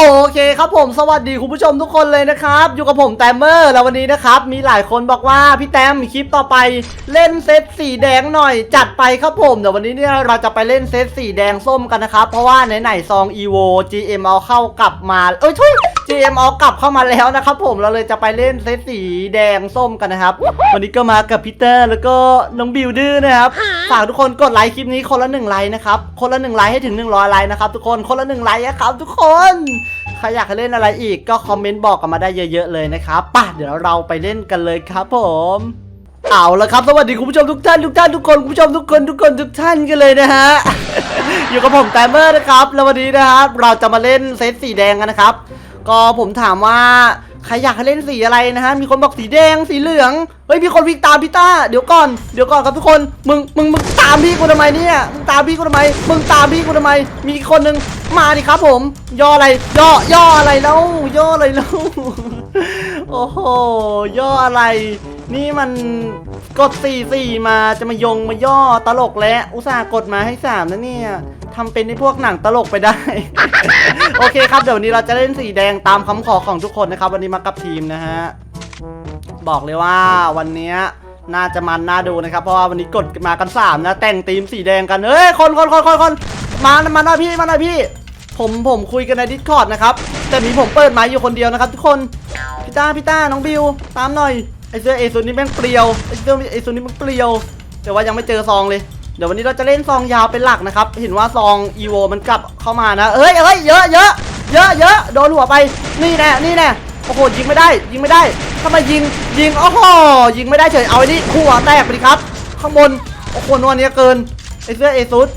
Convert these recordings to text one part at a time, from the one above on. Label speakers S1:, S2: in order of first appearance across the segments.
S1: โอ เคครับผมสวัสดีคุณผู้ชมทุกคนเลยนะครับ อยู่กับผมแตมเมอร์แล้ววันนี้นะครับ มีหลายคนบอกว่าพี่แตมคลิปต่อไปเล่นเซตสีแดงหน่อย จัดไปครับผมเดี๋ยววันนี้เนี่ยเราจะไปเล่นเซตสีแดงส้มกันนะครับ เพราะว่าไหนๆซอง EVO GM เอาเข้ากลับมา เอ้ยทุย GM เอากลับเข้ามาแล้วนะครับผมเราเลยจะไปเล่นเซตสีแดงส้มกันนะครับ วันนี้ก็มากับพีเตอร์แล้วก็น้องบิวดื้อนะครับฝากทุกคนกดไลค์คลิปนี้คนละหนึ่งไลค์นะครับคนละหนึ่งไลค์ให้ถึง100ไลค์นะครับทุกคนคนละหนึ่งไลค์นะครับทุกคน ใครอยากให้เล่นอะไรอีกก็คอมเมนต์บอกกันมาได้เยอะ ๆ เลยนะครับป่ะเดี๋ยวเราไปเล่นกันเลยครับผมเอาละครับสวัสดีคุณผู้ชมทุกท่านทุกท่านทุกคนคุณผู้ชมทุกคนทุกคนทุกท่านกันเลยนะฮะอยู่กับผมแตมเมอร์นะครับแล้ววันนี้นะครับเราจะมาเล่นเซตสีแดงกันนะครับ ก็ผมถามว่า ใครอยากให้เล่นสีอะไรนะฮะ มีคนบอกสีแดง สีเหลือง เฮ้ย มีคนวิ่งตามพี่ต้า เดี๋ยวก่อน เดี๋ยวก่อนครับทุกคน มึง มึง มึงตามพี่กูทำไมเนี่ย มึงตามพี่กูทำไม มึงตามพี่กูทำไม มีคนนึงมาดิครับผม ย่ออะไร ย่อ ย่ออะไรแล้ว ย่ออะไรแล้ว โอ้โห ย่ออะไร นี่มันกดสี่สี่มาจะมายงมาย่อตลกแล้วอุตส่าห์กดมาให้สามนะเนี่ยทำเป็นในพวกหนังตลกไปได้ โอเคครับเดี๋ยววันนี้เราจะเล่นสีแดงตามคำขอของทุกคนนะครับ วันนี้มากับทีมนะฮะ บอกเลยว่าวันนี้น่าจะมันน่าดูนะครับ เพราะว่าวันนี้กดมากันสามนะ แต่งทีมสีแดงกันเฮ้ยคนคนคนคนคนมามาหน่อยพี่มาหน่อยพี่ ผมผมคุยกันในดิสคอร์ดนะครับ แต่มีผมเปิดไม้อยู่คนเดียวนะครับ ทุกคนพี่ต้าพี่ต้าน้องบิว ตามหน่อยไอเสื้อเอซุนนี่แม่งเปรียวไอเสื้อเอซุนนี่มันเปรียว แต่ว่ายังไม่เจอซองเลยเดี๋ยววันนี้เราจะเล่นซองยาวเป็นหลักนะครับ เห็นว่าซองอีโวมันกลับเข้ามานะ เอ้ยเอ้ยเยอะเยอะเยอะเยอะโดนหัวไป นี่แน่นี่แน่โอ้โหยิงไม่ได้ ยิงไม่ได้ทำไมยิงยิงโอ้โหยิงไม่ได้เฉยเอาไอ้นี่หัวแตกไปดิครับ ข้างบนโอ้โหนวลเนี้ยเกินไอเสื้อเอซุส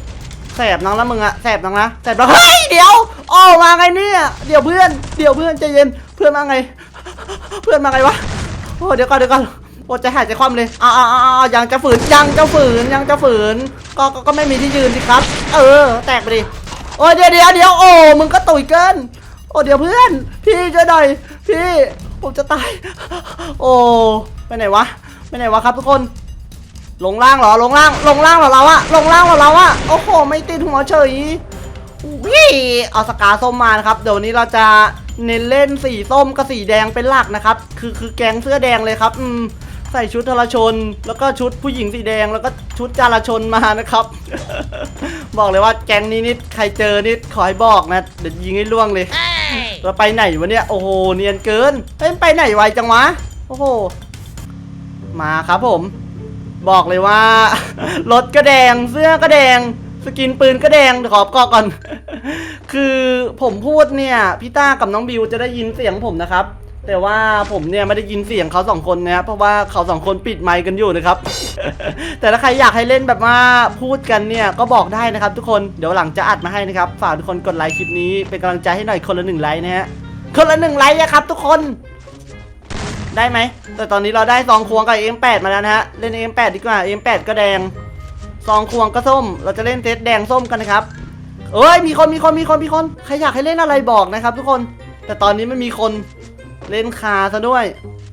S1: แสบนังแล้วมึงอะแสบนังนะแสบนังเฮ้ยเดี๋ยวอ้อมาไงเนี่ยเดี๋ยวเพื่อนเดี๋ยวเพื่อนใจเย็นเพื่อนมาไง เพื่อนมาไงวะโอ้เดี๋ยวก่อนเดี๋ยวก่อนโอ้ใจหายใจคว่ำเลยอ้าวอ้าวอ้าวยังจะฝืนยังจะฝืนยังจะฝืนก็ก็ก็ไม่มีที่ยืนสิครับ เออ แตกไปดิโอ้ยเดี๋ยวเดี๋ยวเดี๋ยวโอ้มึงก็ตุ๋ยเกินโอ้เดี๋ยวเพื่อน พี่ช่วยหน่อยพี่ผมจะตาย โอ้ไปไหนวะไปไหนวะครับทุกคน ลงล่างเหรอลงล่างลงล่างเหรอเราอะลงล่างเหรอเราอะโอ้โหไม่ติดหัวเฉยวิเอาสกาส้มมานะครับเดี๋ยววันนี้เราจะเน้นเล่นสีส้มกับสีแดงเป็นหลักนะครับ คือคือแกงเสื้อแดงเลยครับอืมใส่ชุดทรชน แล้วก็ชุดผู้หญิงสีแดง แล้วก็ชุดจารชนมานะครับ บอกเลยว่าแกงนี้นิดใครเจอนิดขอให้บอกนะเดี๋ยวยิงให้ล่วงเลยเราไปไหนวะเนี่ยโอ้โหเนียนเกินเฮ้ยไปไหนไวจังวะโอ้โหมาครับผม บอกเลยว่า รถก็แดงเสื้อก็แดง สกินปืนก็แดงเดี๋ยวขอบกอก่อน คือผมพูดเนี่ยพี่ต้ากับน้องบิวจะได้ยินเสียงผมนะครับ แต่ว่าผมเนี่ยไม่ได้ยินเสียงเขาสองคนนะครับเพราะว่าเขาสองคนปิดไมค์กันอยู่นะครับ แต่ถ้าใครอยากให้เล่นแบบว่าพูดกันเนี่ยก็บอกได้นะครับ ทุกคนเดี๋ยวหลังจะอัดมาให้นะครับฝากทุกคนกดไลค์คลิปนี้เป็นกำลังใจให้หน่อยคนละหนึ่งไลค์นะฮะคนละหนึ่งไลค์นะครับทุกคน ได้ไหม แต่ตอนนี้เราได้ซองควงกับ M8 มาแล้วนะฮะ เล่น M8 ดีกว่า M8 ก็แดง ซองควงก็ส้ม เราจะเล่นเซตแดงส้มกันนะครับ เอ้ย มีคน มีคน มีคน มีคน ใครอยากให้เล่นอะไรบอกนะครับทุกคน แต่ตอนนี้ไม่มีคนเล่นคาซะด้วย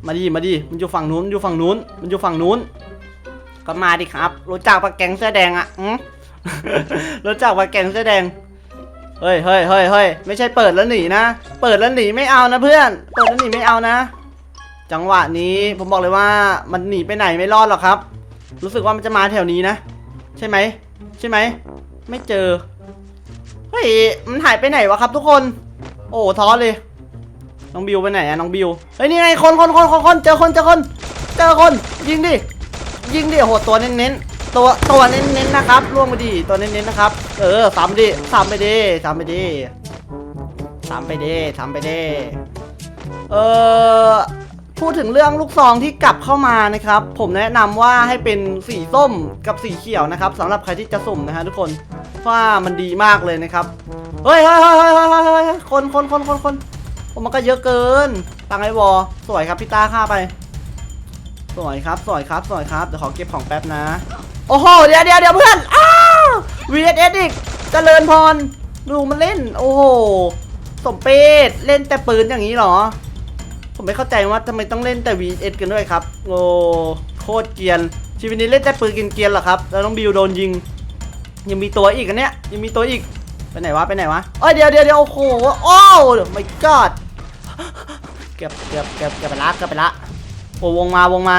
S1: มาดิ มาดิ มันอยู่ฝั่งนู้นมันอยู่ฝั่งนู้น มันอยู่ฝั่งนู้น ก็มาดิครับ รู้จักปะแกงเสื้อแดงอะรู้จักปะแกงเสื้อแดงเฮ้ยเฮ้ยเฮ้ยเฮ้ยไม่ใช่เปิดแล้วหนีนะ เปิดแล้วหนีไม่เอานะเพื่อน เปิดแล้วหนีไม่เอานะ จังหวะนี้ผมบอกเลยว่ามันหนีไปไหนไม่รอดหรอกครับ รู้สึกว่ามันจะมาแถวนี้นะ ใช่ไหมใช่ไหมไม่เจอเฮ้ยมันหายไปไหนวะครับ ทุกคน โอ้ท้อเลยน้องบิวไปไหนอะน้องบิวเฮ้ยนี่ไงคนคนคนคนคนเจอคนเจอคนเจอคนยิงดิยิงดิโหตัวเน้นๆตัวตัวเน้นๆนะครับล่วงไปดิตัวเน้นๆนะครับ เออสามดิสามไปดิสามไปดิสามไปดิสามไปดิเออ พูดถึงเรื่องลูกซองที่กลับเข้ามานะครับ ผมแนะนำว่าให้เป็นสีส้มกับสีเขียวนะครับสำหรับใครที่จะสุ่มนะฮะทุกคนว่ามันดีมากเลยนะครับเฮ้ยเฮ้ยเฮ้ยเฮ้ยเฮ้ยเฮ้ยคนคนคนคนคนผมมันก็เยอะเกินตังไอวอสวยครับพี่ตาฆ่าไป สวยครับสวยครับสวยครับเดี๋ยวขอเก็บของแป๊บนะ โอ้โหเดี๋ยวเดี๋ยวเดี๋ยวเพื่อนอ้าว VSS อีกเจริญพรดูมันเล่น โอ้โหสมเปตเล่นแต่ปืนอย่างนี้หรอ ผมไม่เข้าใจว่าทำไมต้องเล่นแต่ VS กันด้วยครับโอ้โคตรเกรียน ชีวิตนี้เล่นแต่ปืนกินเกรียนเหรอครับ แล้วน้องบิวโดนยิง ยังมีตัวอีกอันเนี้ย ยังมีตัวอีก ไปไหนวะ ไปไหนวะเอ้ยเดี๋ยวเดี๋ยวเดี๋ยวโอ้โห โอ้ไม่กอดเก็บเก็บเก็บเก็บไปละเก็บไปละ โอ้วงมาวงมา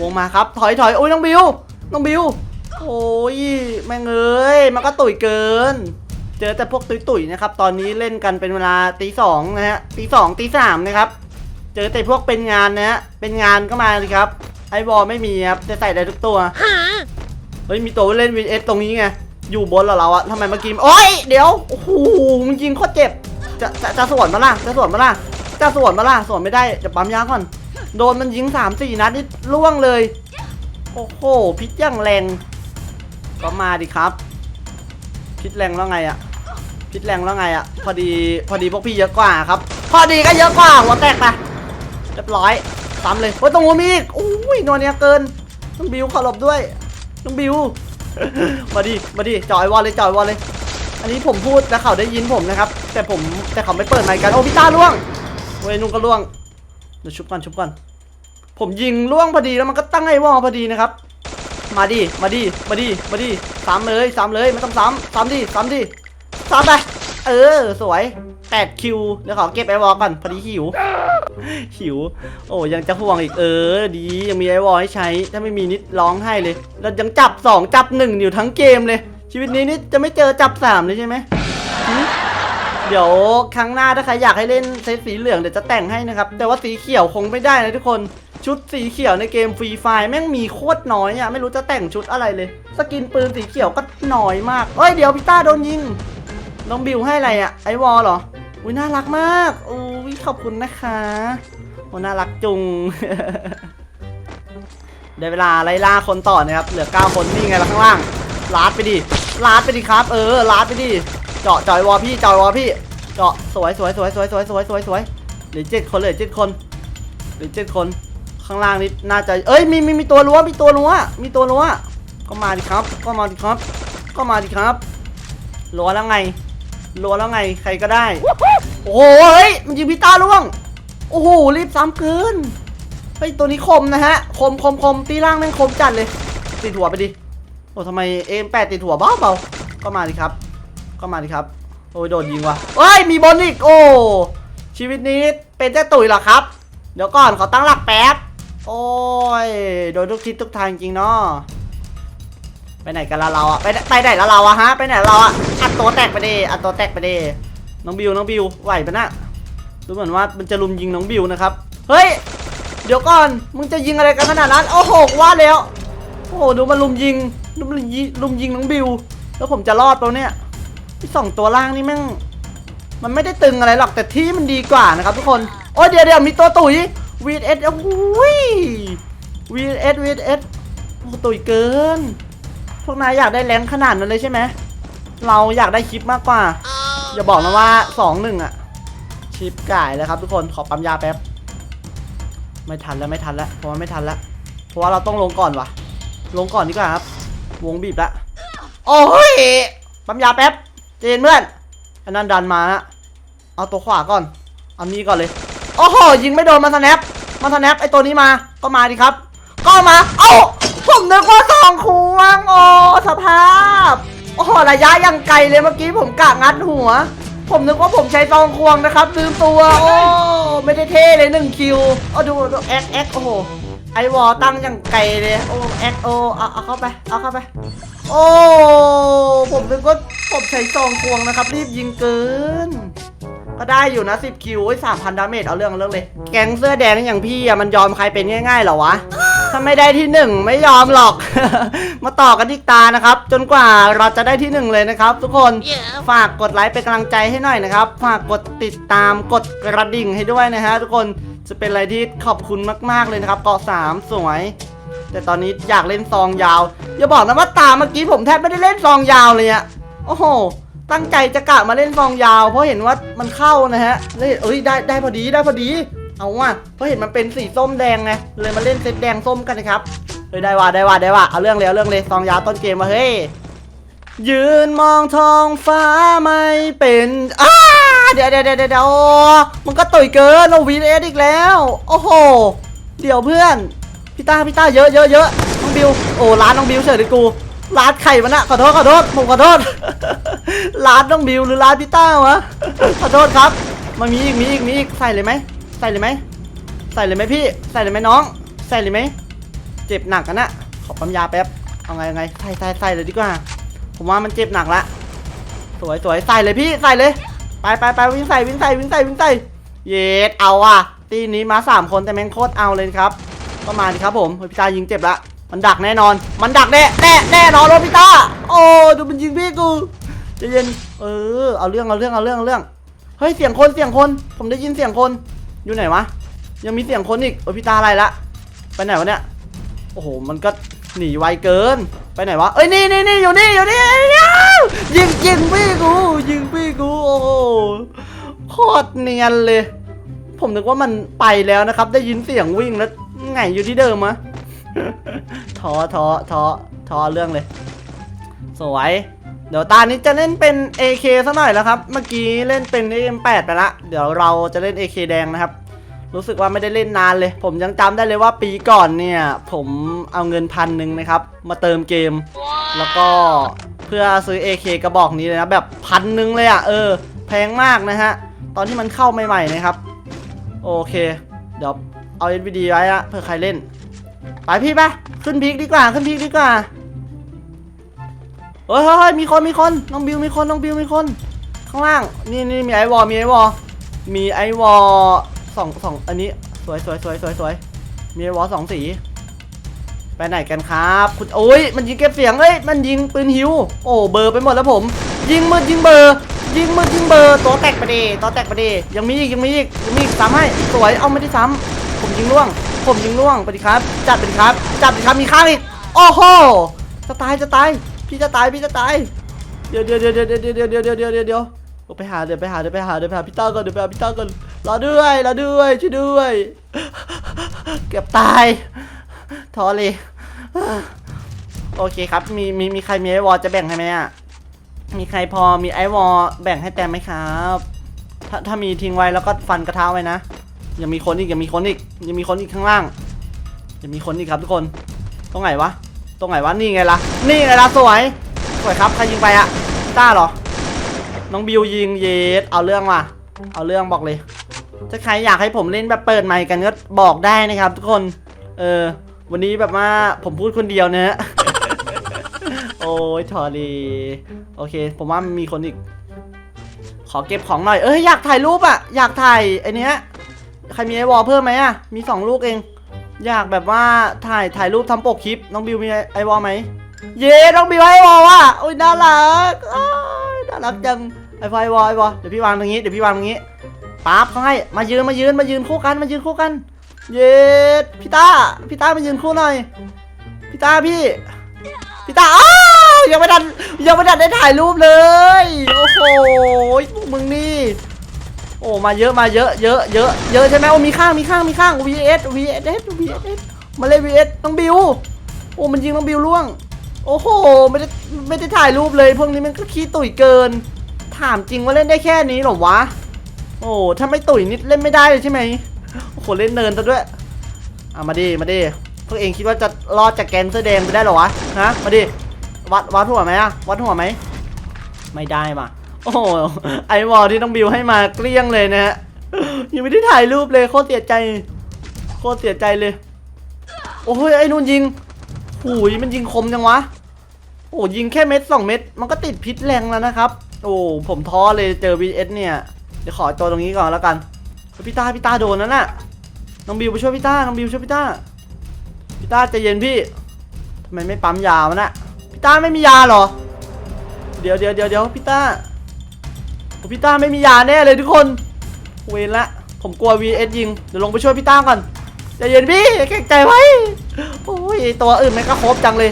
S1: วงมาครับ ถอยถอยโอ้ยน้องบิว น้องบิว โอ้ยแม่งเอ้ย มันก็ตุ๋ยเกิน เจอแต่พวกตุยตุยๆนะครับ ตอนนี้เล่นกันเป็นเวลาตีสองนะฮะ ตีสองตีสามนะครับ เจอแต่พวกเป็นงานนะฮะเป็นงานก็มาสิครับ ไอวอลไม่มีครับจะใส่ได้ทุกตัวเฮ้ยมีตัวเล่นวีเอสตรงนี้ไงอยู่บนเหรอเราอะทำไมเมื่อกี้โอ้ยเดี๋ยวโอ้โหมึงยิงโคตรเจ็บจะจะจะสวนมาล่ะจะสวนมาล่ะจะสวนมาล่ะสวนไม่ได้จะปั๊มยาก่อนโดนมันยิงสามสี่นัดนี่ล่วงเลย โอ้โหพิษอย่างแรงก็มาดิครับ พิษแรงแล้วไงอะพิษแรงแล้วไงอะพอดีพอดีพวกพี่เยอะกว่าครับ พอดีก็เยอะกว่าหัวแตกไป เรียบร้อยซ้ำเลยโอ้ยตรงนู้นมีอีกอุ้ยนวลเนียเกินต้องบิวขอหลบด้วยต้องบิวมาดิมาดิจอยวอลเลยจอยวอลเลย อันนี้ผมพูดแล้วเขาได้ยินผมนะครับ แต่ผมแต่เขาไม่เปิดไมค์กันโอ้พี่ต้าล่วงเว้ยนุ่งก็ล่วงเดี๋ยวชุบก่อนชุบก่อนผมยิงล่วงพอดีแล้วมันก็ตั้งไอ้วอลพอดีนะครับ มาดิมาดิมาดิมาดิซ้ำเลยซ้ำเลยไม่ต้องซ้ำซ้ำดิซ้ำดิซ้ำไป เออ สวย8คิวเดี๋ยวขอเก็บไอวอลก่อนพอดีหิว หิว โอ้ยังจะห่วงอีกเออ ดียังมีไอวอลให้ใช้ ถ้าไม่มีนิดร้องให้เลย แล้วยังจับ 2 จับ 1 อยู่ทั้งเกมเลย ชีวิตนี้นี่จะไม่เจอจับ 3 เลยใช่ไหมเดี๋ยวครั้งหน้าถ้าใครอยากให้เล่นเซตสีเหลืองเดี๋ยวจะแต่งให้นะครับ แต่ว่าสีเขียวคงไม่ได้นะทุกคนชุดสีเขียวในเกมฟรีไฟแม่งมีโคตรน้อยอะไม่รู้จะแต่งชุดอะไรเลย สกินปืนสีเขียวก็น้อยมากเอ้ยเดี๋ยวพี่ต้าโดนยิง น้องบิวให้อะไรอะไอวอลเหรอ อุ้ยน่ารักมากอุ้ยขอบคุณนะคะโอ้น่ารักจุงได้เวลาไล่ล่าคนต่อนะครับ เหลือ 9 คนนี่ไงล่ะข้างล่าง ลาดไปดิ ลาดไปดิครับ เออ ลาดไปดิ เจาะจอยวอพี่จอยวอพี่ เจาะสวยสวยสวยสวยสวยสวยสวยสวยเหลือเจ็ดคนเหลือเจ็ดคนเหลือเจ็ดคน ข้างล่างนี่น่าจะ เอ้ย มีมีมีตัวรั้ว มีตัวรั้ว มีตัวรั้ว ก็มาดิครับ ก็มาดิครับ ก็มาดิครับ รั้วแล้วไง รัวแล้วไงใครก็ได้ โอ้โหเฮ้ยมันยิงพิต้าล่วง โอ้โหรีบซ้ำเกินเฮ้ยตัวนี้คมนะฮะ คมคมคมตีล่างแม่งคมจัดเลย ติดหัวไปดิโอ้ทำไมเอ็มแปดติดหัวเบาเบาก็มาดิครับ ก็มาดิครับ โอ้ยโดนยิงว่ะเฮ้ยมีบอลอีกโอ้ชีวิตนี้เป็นแค่ตุ๋ยเหรอครับ เดี๋ยวก่อนขอตั้งหลักแป๊บ โอ้ย โดนทุกทิศทุกทางจริงเนาะ ไปไหนกันละเราอะไปไหนไปไหนละเราอะฮะไปไหนเราอะอัดตัวแตกไปดิอัดตัวแตกไปดิน้องบิวน้องบิวไหวปะนะดูเหมือนว่ามันจะลุมยิงน้องบิวนะครับเฮ้ยเดี๋ยวก่อนมึงจะยิงอะไรกันขนาดนั้นโอ้โหว่าแล้วโอ้โหดูมันลุมยิงดูมันยิงลุมยิงน้องบิว แล้วผมจะรอดเปล่าเนี่ยสองตัวล่างนี่แม่งมันไม่ได้ตึงอะไรหรอกแต่ที่มันดีกว่านะครับทุกคนโอ้ยเดี๋ยวเดี๋ยวมีตัวตุ๋ยวีเอสโอ้ยวีเอสวีเอสโอ้ตุ๋ยเกิน พวกนายอยากได้แรงขนาดนั้นเลยใช่ไหม เราอยากได้คลิปมากกว่า อย่าบอกนะว่าสองหนึ่งอะชิปก่ายแล้วครับทุกคนขอปั๊มยาแป๊บ ไม่ทันแล้วไม่ทันแล้วเพราะว่าไม่ทันแล้ว เพราะว่าเราต้องลงก่อนวะลงก่อนดีกว่าครับ วงบีบละโอ้ยปั๊มยาแป๊บเจนเพื่อนอันนั้นดันมาฮะเอาตัวขวาก่อนเอานี้ก่อนเลยโอ้โหยิงไม่โดนมาสแนปมาสแนปไอตัวนี้มาก็มาดิครับ ก็มาเอ้า ผมนึกว่าสองควงโอ้สภาพ โอ้โหระยะยังไกลเลยเมื่อกี้ผมกะงัดหัว ผมนึกว่าผมใช้ซองควงนะครับลืมตัวโอ้ไม่ได้เท่เลยหนึ่งคิวเอาดูดูแอ็กแอ็กโอ้โหไอวอลตั้งยังไกลเลยโอ้แอ็กโอเอาเอาเข้าไปเอาเข้าไป โอ้ผมนึกว่าผมใช้ซองควงนะครับ รีบยิงเกินก็ได้อยู่นะ10คิวสามพันดาเมจเอาเรื่องเอาเรื่องเลย แก๊งเสื้อแดงอย่างพี่อะมันยอมใครเป็นง่ายๆเหรอวะ ถ้าไม่ได้ที่หนึ่งไม่ยอมหรอก มาต่อกันที่ตานะครับ จนกว่าเราจะได้ที่หนึ่งเลยนะครับ ทุกคน ฝากกดไลค์เป็นกำลังใจให้หน่อยนะครับ ฝากกดติดตามกดกระดิ่งให้ด้วยนะฮะทุกคนจะเป็นอะไรที่ขอบคุณมาก ๆเลยนะครับเกาะสามสวย แต่ตอนนี้อยากเล่นซองยาว อย่าบอกนะว่าตาเมื่อกี้ผมแทบไม่ได้เล่นซองยาวเลยอะโอ้โห ตั้งใจจะกะมาเล่นซองยาว เพราะเห็นว่ามันเข้านะฮะเลยเอ้ยได้ได้พอดีได้พอดี เอาว่ะเพราะเห็นมันเป็นสีส้มแดงไงเลยมาเล่นเซตแดงส้มกันนะครับเฮ้ยได้ว่ะได้ว่ะได้ว่ะเอาเรื่องเลยเอาเรื่องเลยซองยาต้นเกมมาเฮ้ยยืนมองท้องฟ้าไม่เป็นอ้าเดี๋ยวเดี๋ยวเดี๋ยวเดี๋ยวมันก็ต่อยเกินโอวีเอสอีกแล้ว โอ้โห เดี๋ยวเพื่อนพี่ต้าพี่ต้าเยอะเยอะเยอะน้องบิว โอ้ร้านน้องบิวเฉยเลยกู ร้านไข่มันอะขอโทษขอโทษผมขอโทษ ร้านน้องบิวหรือร้านพี่ต้าวะ ขอโทษครับ มันมีอีกมีอีกมีอีกใส่เลยไหม ส่เลยไหมใส่เลยไหมพี่ ใส่เลยไหมน้อง ใส่เลยไหม เจ็บหนักกันนะขอปั๊มยาแป๊บ เอาไงเอาไง ใส่ใส่ใส่เลยดีกว่า ผมว่ามันเจ็บหนักละ สวยสวยใส่เลยพี่ ใส่เลย ไปไปไปวิ่งใส่วิ่งใส่วิ่งใส่วิ่งใส่ เย็ดเอาอะ ตีนี้มาสามคนแต่แม่งโคตรเอาเลยครับก็มาดิครับผมเฮ้ยพี่ตายิงเจ็บละ มันดักแน่นอน มันดักแน่แน่แน่นอนเลพี่ตา โอ้ดูมันยิงพี่กูจะเย็น เออ เอาเรื่องเอาเรื่องเอาเรื่องเอาเรื่อง เฮ้ยเสียงคนเสียงคน ผมได้ยินเสียงคน อยู่ไหนวะ ยังมีเสียงคนอีกโอ้ยพี่ตาอะไรละ ไปไหนวะเนี่ย โอ้โห มันก็หนีไวเกิน ไปไหนวะ เอ้ยนี่นี่นี่อยู่นี่อยู่นี่เอ้ยยิงยิงพี่กูยิงพี่กู โอ้โหโคตรเนียนเลย ผมนึกว่ามันไปแล้วนะครับ ได้ยินเสียงวิ่งแล้วไงอยู่ที่เดิมมะท้อท้อท้อท้อเรื่องเลย สวย ดี๋ยวตานี้จะเล่นเป็น AK ซะหน่อยแล้วครับ เมื่อกี้เล่นเป็น M8 ไปละ เดี๋ยวเราจะเล่น AK แดงนะครับ รู้สึกว่าไม่ได้เล่นนานเลย ผมยังจำได้เลยว่าปีก่อนเนี่ย ผมเอาเงินพันหนึ่งนะครับ มาเติมเกม แล้วก็เพื่อซื้อ AK กระบอกนี้เลยนะ แบบพันหนึ่งเลยอะ่ะ เออ แพงมากนะฮะ ตอนที่มันเข้าใหม่ๆนะครับ โอเค เดี๋ยวเอา NVD ไว้อะเพื่อใครเล่น ไปพี่ปะขึ้นพีกดีกว่า ขึ้นพีกดีกว่า เฮ้ยเฮ้ยมีคนมีคนน้องบิวมีคนน้องบิวมีคน ข้างล่างนี่นี่มีไอวอลมีไอวอลมีไอวอลสองสองอันนี้สวยสวยสวยสวยสวยมีไอวอลสองสี ไปไหนกันครับคุณโอ้ยมันยิงเก็บเสียงเอ้ยมันยิงปืนหิว โอ้เบอร์ไปหมดแล้วผม ยิงมืดยิงเบอร์ยิงมืดยิงเบอร์ตัวแตกไปดีตัวแตกไปดียังมีอีกยังมีอีกยังมีอีกซ้ำให้สวยเอาไม่ได้ซ้ำผมยิงล่วง ผมยิงล่วงไปดิครับ จัดไปดิครับ จัดไปดิครับมีข้างอีกโอ้โหจะตายจะตาย พี่จะตายพี่จะตายเดี๋ยวเดี๋ยวเดี๋ยวเดี๋ยวเดี๋ยวเดี๋ยวเดี๋ยวเดี๋ยวเดี๋ยวเดี๋ยวไปหาเดี๋ยวไปหาเดี๋ยวไปหาเดี๋ยวไปหาพี่ต้าก่อนเดี๋ยวไปหาพี่ต้าก่อนรอด้วยรอด้วยช่วยด้วยเกือบตายท้อเลยโอเคครับมีมีมีใครมีไอวอลจะแบ่งให้ไหมอะมีใครพอมีไอวอลแบ่งให้แต้มไหมครับ ถ้าถ้ามีทิ้งไว้แล้วก็ฟันกระเทะไว้นะยังมีคนอีกยังมีคนอีกยังมีคนอีกข้างล่างยังมีคนอีกครับทุกคนตรงไหนวะ ตรงไหนวะนี่ไงล่ะนี่ไงล่ะสวยสวยครับใครยิงไปอะต้าเหรอ น้องบิวยิงเยสเอาเรื่องว่ะเอาเรื่องบอกเลย ถ้าใครอยากให้ผมเล่นแบบเปิดไมค์กันก็บอกได้นะครับ ทุกคนเออวันนี้แบบว่าผมพูดคนเดียวเนะ โอ้ยทอรีโอเค ผมว่ามีคนอีก ขอเก็บของหน่อย เอ้ยอยากถ่ายรูปอะอยากถ่ายไอเนี้ยใครมีไอวอลเพิ่มไหมอะมีสองลูกเอง อยากแบบว่าถ่ายถ่ายรูปทำปกคลิป น้องบิวมีไอวอลไหม เย้ น้องบิวไอวอลว่ะโอ้ยน่ารักน่ารักจังไอวอลไอวอลไอวอลเดี๋ยวพี่วางตรงนี้ เดี๋ยวพี่วางตรงนี้ป๊าบเขาให้มายืนมายืนมายืนคู่กันมายืนคู่กัน เย้พี่ตาพี่ตามายืนคู่หน่อย พี่ตาพี่ พี่ตาอ้าวยังไม่ทันยังไม่ทันได้ถ่ายรูปเลย โอ้โหมึงนี่ โอ้มาเยอะมาเยอะเยอะเยอะเยอะใช่ไหมโอ้มีข้างมีข้างมีข้าง VS VS VS มาเลย VS น้องบิวโอ้มันยิงน้องบิวล่วง โอ้โหไม่ได้ไม่ได้ถ่ายรูปเลย พวกนี้มันก็ขี้ตุ๋ยเกิน ถามจริงว่าเล่นได้แค่นี้หรอวะ โอ้ถ้าไม่ตุ๋ยนิดเล่นไม่ได้เลยใช่ไหมโอ้โหเล่นเนินซะด้วยอะมาดิมาดิพวกเองคิดว่าจะรอดจากแกนเสื้อแดงไปได้หรอวะฮะมาดิวัดวัดหัวไหมอะวัดหัวไหมไม่ได้มา โอ้โหไอวอลที่น้องบิวให้มาเกลี้ยงเลยนะฮะยังไม่ได้ถ่ายรูปเลยโคตรเสียใจ โคตรเสียใจเลย โอ้ยไอ้นู่นยิงหูยมันยิงคมจังวะ โอ้ยิงแค่เม็ดสองเม็ดมันก็ติดพิษแรงแล้วนะครับ โอ้ผมท้อเลยเจอ VS เนี่ย เดี๋ยวขอตัวตรงนี้ก่อนแล้วกันพี่ต้าพี่ต้าโดนนั่นน่ะน้องบิวไปช่วยพี่ต้าน้องบิวช่วยพี่ต้าพี่ต้าใจเย็นพี่ทำไมไม่ปั๊มยามันน่ะพี่ต้าไม่มียาหรอ เดี๋ยวเดี๋ยวเดี๋ยวเดี๋ยวพี่ต้า พี่ต้าไม่มียาแน่เลยทุกคน เวรละ ผมกลัว VS ยิง เดี๋ยวลงไปช่วยพี่ต้าก่อนใจเย็นพี่แข็งใจไว้ โอ้ยตัวอื่นแม่งก็ครบจังเลย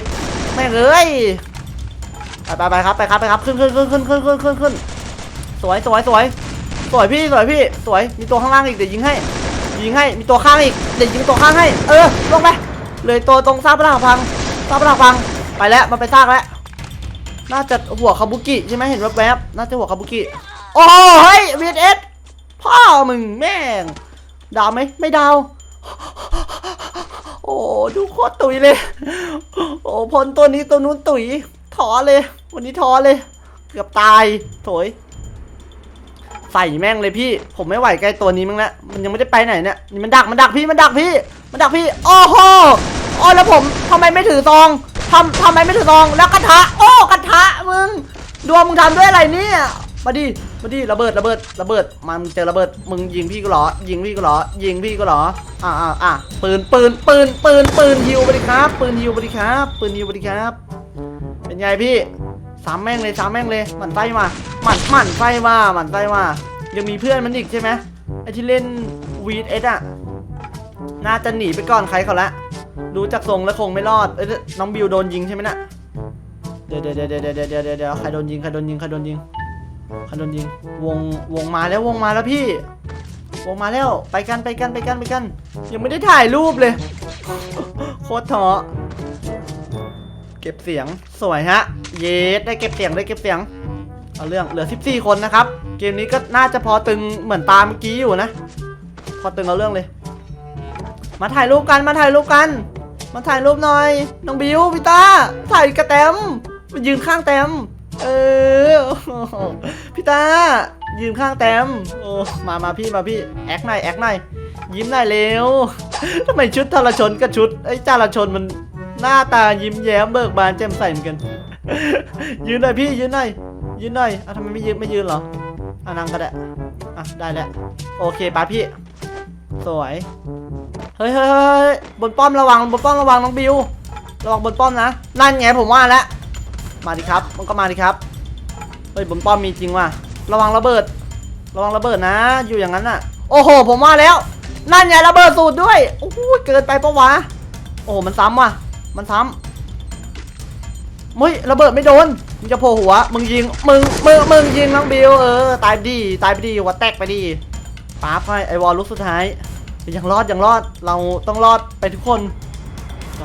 S1: แม่งเอ้ย ไปไปไปครับไปครับไปครับขึ้นขึ้นขึ้นขึ้นขึ้นขึ้นขึ้นขึ้นสวยสวยสวยสวยพี่สวยพี่สวยมีตัวข้างล่างอีกเดี๋ยวยิงให้ยิงให้มีตัวข้างอีกเดี๋ยวยิงตัวข้างให้ เออลงไปเลยตัวตรงซากปะหลักพังซากปะหลักพังไปแล้วมันไปซากแล้วน่าจะหัวคาบุกิใช่ไหมเห็นแวบๆน่าจะหัวคาบุกิ โอ้เฮ้ย VS พ่อมึงแม่ง ดาวไหมไม่ดาวโอ้ดูโคตรตุยเลย โอ้พลตัวนี้ตัวนู้นตุยท้อเลย วันนี้ท้อเลย เกือบตายโถยใส่แม่งเลยพี่ ผมไม่ไหวใกล้ตัวนี้มั้งละมันยังไม่ได้ไปไหนเนี่ยนี่มันดักมันดักพี่มันดักพี่ มันดักพี่โอ้โหโอ้แล้วผมทำไมไม่ถือซองทำทำไมไม่ถือซองแล้วกระทะ โอ้กระทะมึงดวงมึงทำด้วยอะไรเนี่ยมาดิ มาดิระเบิดระเบิดระเบิดมันเจอระเบิดมึงยิงพี่ก็หรอ ยิงพี่ก็หรอ ยิงพี่ก็หรออ่าอ่าอ่าปืนปืนปืนปืนปืนฮิวบริครับปืนฮิวบริครับปืนฮิวบริครับ เป็นไงพี่สามแม่งเลยสามแม่งเลยหมั่นไส้มาหมั่นหมั่นไส้มาหมั่นไส้มายังมีเพื่อนมันอีกใช่ไหมไอที่เล่นวีดเอ็ดอะน่าจะหนีไปก่อนใครเขาละดูจากทรงแล้วคงไม่รอดเอ้น้องบิวโดนยิงใช่ไหมนะ่ะเดี๋ยวเดี๋ยวเดี๋ยวเดี๋ยวเดี๋ยวใครโดนยิงใครโดนยิงใครโดนยิง ครโดนยิง วง วงมาแล้ววงมาแล้วพี่ วงมาแล้ว ไปกันไปกันไปกันไปกัน ยังไม่ได้ถ่ายรูปเลย โคตรท้อเก็บเสียง สวยฮะ เยสได้เก็บเสียงได้เก็บเสียง เอาเรื่อง เหลือ 14 คนนะครับ เกมนี้ก็น่าจะพอตึงเหมือนตามเมื่อกี้อยู่นะ พอตึงเอาเรื่องเลย มาถ่ายรูปกัน มาถ่ายรูปกัน มาถ่ายรูปหน่อย น้องบิวพี่ตาถ่ายกระแตมมายืนข้างแตม เออพี่ตายืนข้างแตมโอ้มามาพี่มาพี่แอคหน่อยแอคหน่อยยิ้มหน่อยเร็วทำไมชุดทารชนกับชุดไอ้จารชนมันหน้าตายิ้มแย้มเบิกบานแจ่มใสเหมือนกัน ยืนหน่อยพี่ยืนหน่อยยืนหน่อยอะทำไมไม่ยืนไม่ยืนเหรออะนั่งก็ได้อะได้แล้วโอเคป้าพี่ สวยเฮ้ยเฮ้ยเฮ้ยเฮ้ยบนป้อมระวังบนป้อมระวังน้องบิวระวังบนป้อมนะนั่นไงผมว่าแล้ว มาดิครับมันก็มาดิครับเฮ้ยบนป้อมมีจริงว่ะระวังระเบิด ระวังระเบิดนะ อยู่อย่างนั้นน่ะ โอ้โห ผมว่าแล้ว นั่นไงระเบิดสูตรด้วยโอ้โหเกินไปปะวะโอ้โหมันซ้ำว่ะ มันซ้ำเฮ้ยระเบิดไม่โดนมึงจะโผล่หัว มึงยิงมึงมึงมึงยิงน้องบิวเออตายไปดีตายไปดีหัวแตกไปดีป๊าบให้ไอวอลลุกสุดท้ายยังรอดยังรอดเราต้องรอดไปทุกคน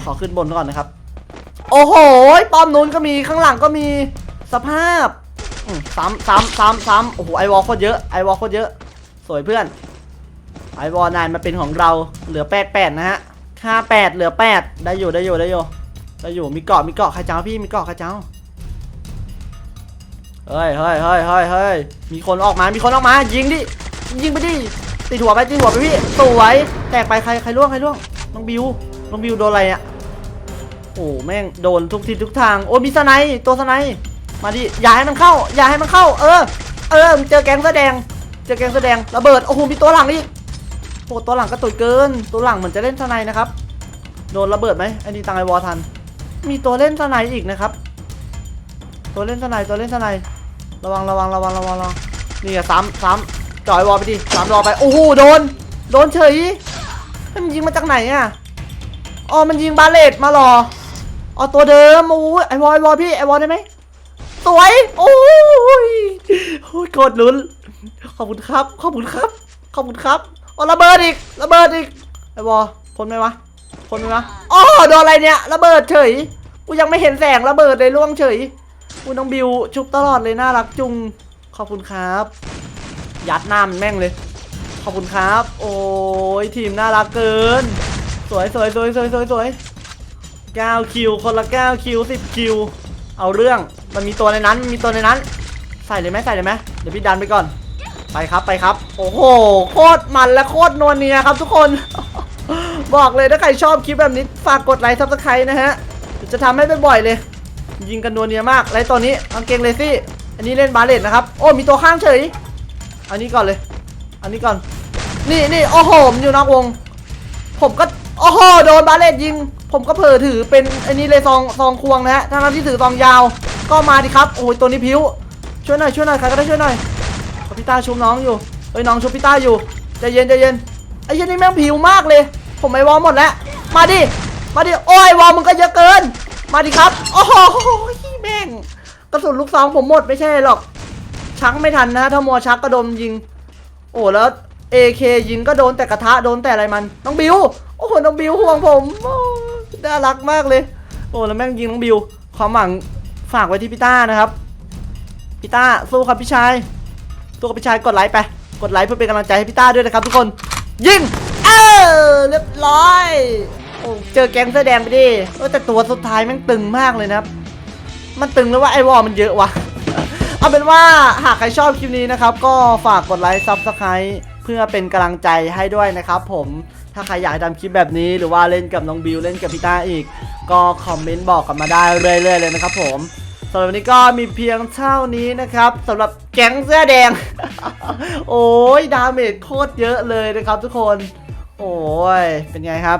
S1: ขอขึ้นบนก่อนนะครับ โอ้โห ป้อมนู้นก็มีข้างหลังก็มีสภาพอืมซ้ำซ้ำซ้ำซ้ำโอ้โหไอวอลโคตรเยอะไอวอลโคตรเยอะ สวยเพื่อนไอวอลนายมาเป็นของเราเหลือแปดแปดนะฮะค่าแปดเหลือแปดได้อยู่ได้อยู่ได้อยู่ได้อยู่มีเกาะมีเกาะใครเจ้าพี่มีเกาะใครเจ้าเฮ้ยเฮ้ยเฮ้ยเฮ้ยเฮ้ยมีคนออกมา มีคนออกมา ยิงดิ ยิงไปดิ ตีหัวไปตีหัวไปพี่ สวย แตกไปใครใครล่วงใครล่วง น้องบิว น้องบิวโดนอะไรอะ โอ้แม่งโดนทุกทิศทุกทาง โอ้มีสไนด์ตัวสไนด์มาดิอย่าให้มันเข้า อย่าให้มันเข้า เออ เออเจอแกงแสอแดง เจอแกงแสอแดงระเบิดโอ้โหมีตัวหลังอีกโอ้ตัวหลังก็ตุยเกิน ตัวหลังเหมือนจะเล่นสไนด์นะครับโดนระเบิดไหมไอ้นี่ตังไอวอทัน มีตัวเล่นสไนด์อีกนะครับ ตัวเล่นสไนด์ตัวเล่นสไนด์ระวังระวังระวังระวังระวังนี่อะซ้ำซ้ำจ่อยวอไปดิซ้ำรอไปโอ้โหโดน โดนเฉยเฮ้ยมันยิงมาจากไหนอะอ๋อมันยิงบาเลตมาหรอ เอ๋อตัวเดิมโอ้ยไอวอลไอวอลพี่ไอวอลได้ไหมสวยโอ้ยโอ้ยกดลุ้นขอบคุณครับ ขอบคุณครับ ขอบคุณครับเอ๋อระเบิดอีกระเบิดอีกไอ้บอพ้นไหมวะพ้นไหมวะอ๋อโดนอะไรเนี่ยระเบิดเฉยกูยังไม่เห็นแสงระเบิดเลยล่วงเฉยกูน้องบิวชุบตลอดเลยน่ารักจุงขอบคุณครับ ยัดหน้ามันแม่งเลยขอบคุณครับ โอ้ยทีมน่ารักเกิน สวยสวยสวยสวยสวยสวย 9คิวคนละ9คิว10คิวเอาเรื่องมันมีตัวในนั้นมีตัวในนั้น ใส่เลยไหมใส่เลยไหมเดี๋ยวพี่ดันไปก่อน ไปครับไปครับ โอ้โหโคตรมันและโคตรนวลเนียครับทุกคน บอกเลยถ้าใครชอบคลิปแบบนี้ฝากกดไลค์ซับสไครต์นะฮะจะทำให้บ่อยๆเลย ยิงกันนวลเนียมากแลตัวนี้กางเกงเลซี่อันนี้เล่นบาเลตนะครับ โอ้มีตัวข้างเฉย อันนี้ก่อนเลย อันนี้ก่อน นี่นี่โอ้โหมอยู่นอกวง ผมก็โอ้โหโดนบาเลตยิง ผมก็เผลอถือเป็นอันนี้เลยซองซองควงนะฮะทั้งที่ถือซองยาว ก็มาดิครับโอ้ยตัวนี้พิ้วช่วยหน่อยช่วยหน่อยใครก็ได้ช่วยหน่อยพี่ต้าชุบน้องอยู่เฮ้ยน้องชุบพี่ต้าอยู่ใจเย็นใจเย็นไอ้เหี้ยันนี่แม่งผิวมากเลย ผมไอวอลหมดแล้ว มาดิมาดิโอ้ยวอลมึงก็เยอะเกิน มาดิครับโอ้โหแม่งกระสุนลูกซองผมหมดไม่ใช่หรอกชักไม่ทันนะถ้ามัวชักก็โดนยิง โอ้แล้ว AK ยิงก็โดนแต่กระทะโดนแต่อะไรมันน้องบิวโอ้โหน้องบิวห่วงผมโอ้ น่ารักมากเลย โอ้แล้วแม่งยิงน้องบิว ความหวังฝากไว้ที่พี่ต้านะครับ พี่ต้าสู้ครับพี่ชายสู้กับพี่ชายกดไลค์ไป กดไลค์เพื่อเป็นกำลังใจให้พี่ต้าด้วยนะครับทุกคน ยิง เออเรียบร้อย โอ้เจอแก๊งเสื้อแดงไปดิเออแต่ตัวสุดท้ายแม่งตึงมากเลยนะครับ มันตึงแล้วว่าไอวอลมันเยอะวะเอาเป็นว่าหากใครชอบคลิปนี้นะครับ ก็ฝากกดไลค์ซับสไครต์เพื่อเป็นกำลังใจให้ด้วยนะครับผม ถ้าใครอยากทำคลิปแบบนี้หรือว่าเล่นกับน้องบิวเล่นกับพี่ต้าอีก ก็คอมเมนต์บอกกันมาได้เรื่อยๆเลยนะครับผมสำหรับวันนี้ก็มีเพียงเท่านี้นะครับสำหรับแก๊งเสื้อแดง โอ้ยดาเมจโคตรเยอะเลยนะครับทุกคน โอ้ยเป็นไงครับ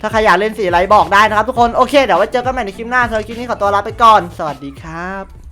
S1: ถ้าใครอยากเล่นสีอะไรบอกได้นะครับทุกคน โอเค เดี๋ยวไว้เจอกันใหม่ในคลิปหน้าสำหรับคลิปนี้ขอตัวลาไปก่อน สวัสดีครับ